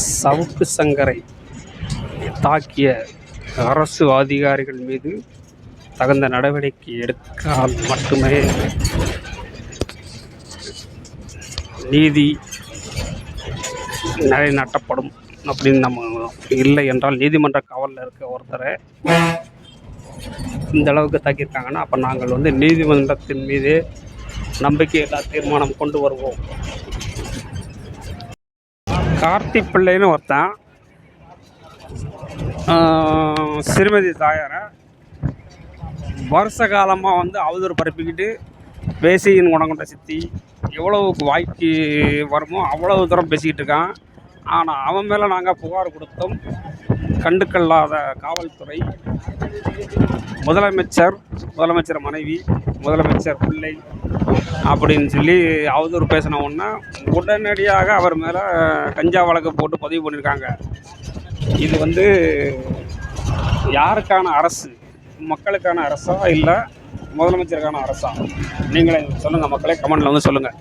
சவுக்கு சங்கரை தாக்கிய அரசு அதிகாரிகள் மீது தகுந்த நடவடிக்கை எடுத்தால் மட்டுமே நீதி நிலைநாட்டப்படும் அப்படின்னு நம்ம இல்லை என்றால் நீதிமன்ற காவலில் இருக்க ஒருத்தரை இந்த அளவுக்கு தாக்கியிருக்காங்கன்னா அப்போ நாங்கள் வந்து நீதிமன்றத்தின் மீது நம்பிக்கையில்லா தீர்மானம் கொண்டு வருவோம். கார்த்தி பிள்ளைன்னு ஒருத்தன். சிறுமதி தாயாரை. வருஷ காலமாக வந்து அவதூறு பரப்பிக்கிட்டு பேசியின் குணங்கொண்ட சித்தி. எவ்வளவுக்கு வாய்க்கு வருமோ அவ்வளவு தூரம் பேசிக்கிட்டு இருக்கான். ஆனால் அவன் மேலே நாங்கள் புகார் கொடுத்தோம். கண்டுக்கல்லாத காவல்துறை. முதலமைச்சர் முதலமைச்சர் மனைவி முதலமைச்சர் பிள்ளை அப்படின்னு சொல்லி அவதூறு பேசின உடனடியாக அவர் மேலே கஞ்சா வழக்கு போட்டு பதிவு பண்ணியிருக்காங்க இது வந்து யாருக்கான அரசு? மக்களுக்கான அரசா இல்லை முதலமைச்சருக்கான அரசா? நீங்களே சொல்லுங்கள் மக்களே கமெண்டில் வந்து சொல்லுங்கள்